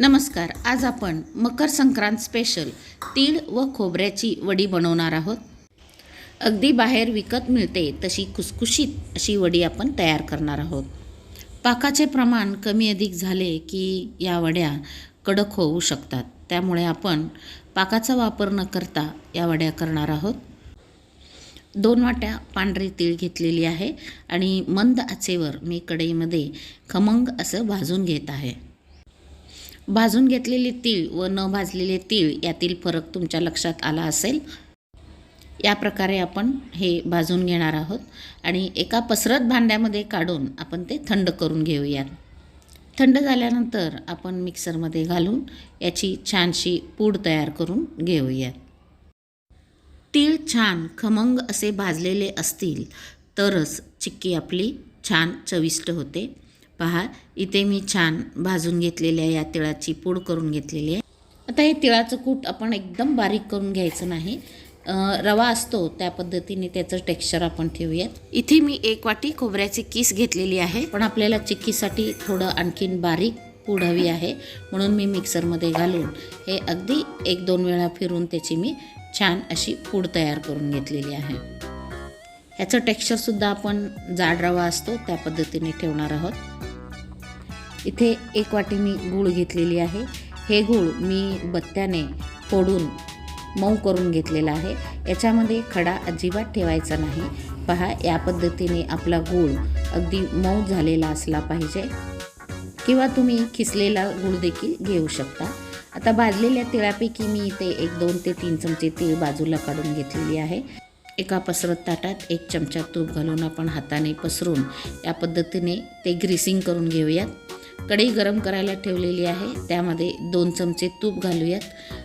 नमस्कार आज आपण मकर संक्रांत स्पेशल तीळ व खोबऱ्याची वडी बनवणार आहोत. अगदी बाहेर विकत मिळते तशी खुसखुशीत अशी वडी आपण तयार करणार आहोत. पाकाचे प्रमाण कमी अधिक झाले की या वड्या कडक होऊ शकतात. त्यामुळे आपण पाकाचा वापर न करता या वड्या करणार आहोत. दोन वाट्या पांढरी तीळ घेतलेली आहे आणि मंद आचेवर मी कढईमध्ये खमंग असं भाजून घेत आहे. भाजून घेतलेले तीळ व न भाजलेले तीळ यातील फरक तुमच्या लक्षात आला असेल? या प्रकारे आपण हे भाजून घेणार आहोत आणि एका पसरत भांड्यामध्ये काढून आपण ते थंड करून घेऊयात. थंड झाल्यानंतर आपण मिक्सरमध्ये घालून याची छानशी पूड तयार करून घेऊयात. तीळ छान खमंग असे भाजलेले असतील तरच चिक्की आपली छान चविष्ट होते. पहा इथे मी छान भाजून घेतलेली आहे या तिळाची पूड करून घेतलेली आहे. आता हे तिळाचं कूट आपण एकदम बारीक करून घ्यायचं नाही. रवा असतो त्या पद्धतीने त्याचं टेक्स्चर आपण ठेवूयात. इथे मी एक वाटी खोबऱ्याची किस घेतलेली आहे पण आपल्याला चिक्कीसाठी थोडं आणखीन बारीक पूड हवी आहे म्हणून मी मिक्सरमध्ये घालून हे अगदी एक दोन वेळा फिरून त्याची मी छान अशी पूड तयार करून घेतलेली आहे. ह्याचं टेक्स्चरसुद्धा आपण जाड रवा असतो त्या पद्धतीने ठेवणार आहोत. इथे एक वाटी मी गूळ घेतलेली आहे. हे गूळ मी बत्त्याने फोडून मऊ करून घेतलेला आहे. याच्यामध्ये खडा अजिबात ठेवायचा नाही. पहा या पद्धतीने आपला गूळ अगदी मऊ झालेला असला पाहिजे. किंवा तुम्ही खिसलेला गूळ देखील घेऊ शकता. आता भाजलेल्या तिळापैकी मी इथे एक दोन ते तीन चमचे तीळ बाजूला काढून घेतलेली आहे. एका पसरत ताटात एक चमचा तूप घालून आपण हाताने पसरून या पद्धतीने ते ग्रीसिंग करून घेऊयात. कढई गरम करायला ठेवलेली आहे. त्यामध्ये दोन चमचे तूप घालूयात.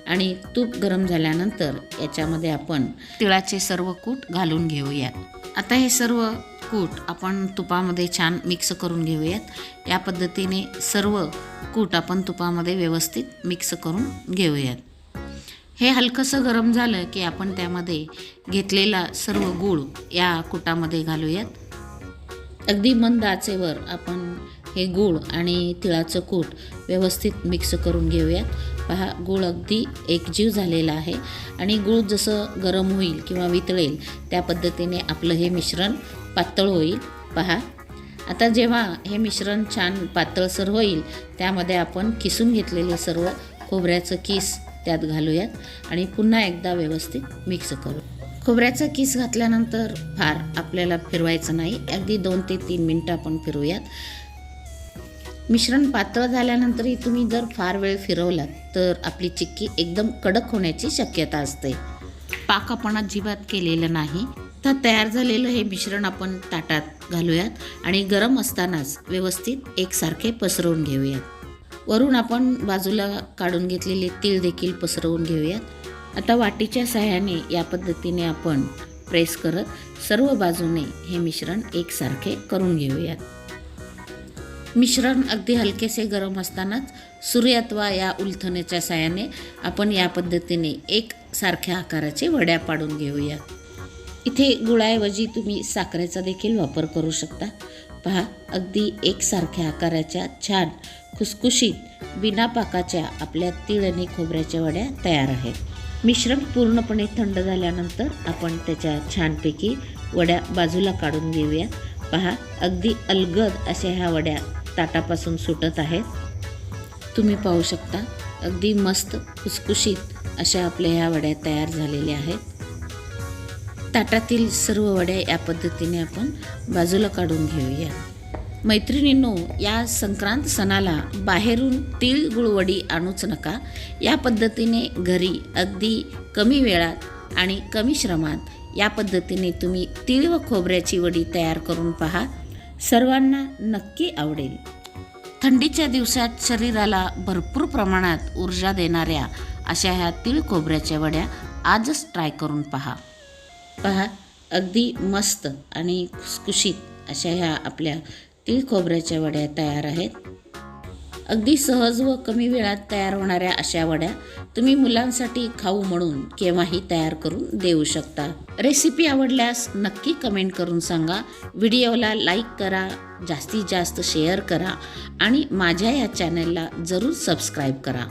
आणि तूप गरम झाल्यानंतर याच्यामध्ये आपण तिळाचे सर्व कूट घालून घेऊयात. आता हे सर्व कूट आपण तुपामध्ये छान मिक्स करून घेऊयात. या पद्धतीने सर्व कूट आपण तुपामध्ये व्यवस्थित मिक्स करून घेऊयात. हे हलकंसं गरम झालं की आपण त्यामध्ये घेतलेला सर्व गूळ या कुटामध्ये घालूयात. अगदी मंद आचेवर आपण हे गूळ आणि तिळाचं कूट व्यवस्थित मिक्स करून घेऊयात. पहा गूळ अगदी एकजीव झालेला आहे. आणि गूळ जसं गरम होईल किंवा वितळेल त्या पद्धतीने आपलं हे मिश्रण पातळ होईल. पहा आता जेव्हा हे मिश्रण छान पातळसर होईल त्यामध्ये आपण किसून घेतलेले सर्व खोबऱ्याचं किस त्यात घालूयात आणि पुन्हा एकदा व्यवस्थित मिक्स करू खोबऱ्याचा किस घातल्यानंतर फार आपल्याला फिरवायचं नाही. अगदी दोन ते तीन मिनटं आपण फिरूयात मिश्रण पातळ झाल्यानंतरही तुम्ही जर फार वेळ फिरवलात तर आपली चिक्की एकदम कडक होण्याची शक्यता असते. पाक आपण अजिबात केलेलं नाही. तर तयार झालेलं हे मिश्रण आपण ताटात घालूयात आणि गरम असतानाच व्यवस्थित एकसारखे पसरवून घेऊयात. वरून आपण बाजूला काढून घेतलेले तीळ देखील पसरवून घेऊयात. आता वाटीच्या सहाय्याने या पद्धतीने आपण प्रेस करत सर्व बाजूने हे मिश्रण एकसारखे करून घेऊयात. मिश्रण अगदी हलकेसे गरम असतानाच सूर्य अथवा या उलथण्याच्या साह्याने आपण या पद्धतीने एक सारख्या आकाराचे वड्या पाडून घेऊया. इथे गुळाऐवजी तुम्ही साखरेचा देखील वापर करू शकता. पहा अगदी एकसारख्या आकाराच्या छान खुसखुशीत बिना पाकाच्या आपल्या तीळ आणि खोबऱ्याच्या वड्या तयार आहेत. मिश्रण पूर्णपणे थंड झाल्यानंतर आपण त्याच्या छानपैकी वड्या बाजूला काढून घेऊया. पहा अगदी अलगद अशा ह्या वड्या ताटापासून सुटत आहेत. तुम्ही पाहू शकता अगदी मस्त कुसकुशीत अशा आपल्या ह्या वड्या तयार झालेल्या आहेत. ताटातील सर्व वड्या या पद्धतीने आपण बाजूला काढून घेऊया. मैत्रिणींनो या संक्रांत सणाला बाहेरून तीळ गुळवडी आणूच नका. या पद्धतीने घरी अगदी कमी वेळात आणि कमी श्रमात या पद्धतीने तुम्ही तीळ व खोबऱ्याची वडी तयार करून पहा. सर्वांना नक्की आवडेल. थंडीच्या दिवसात शरीराला भरपूर प्रमाणात ऊर्जा देणाऱ्या अशा ह्या तीळ खोबऱ्याच्या वड्या आजच ट्राय करून पहा. पहा अगदी मस्त आणि खुसखुशीत अशा ह्या आपल्या तीळ खोबऱ्याच्या वड्या तयार आहेत. अगदी सहज व कमी वेळात तयार होणाऱ्या अशा वड्या तुम्ही मुलांसाठी खाऊ म्हणून केव्हाही तयार करून देऊ शकता. रेसिपी आवडल्यास नक्की कमेंट करून सांगा. व्हिडिओला लाईक करा जास्तीत जास्त शेअर करा आणि माझ्या या चॅनलला जरूर सबस्क्राईब करा.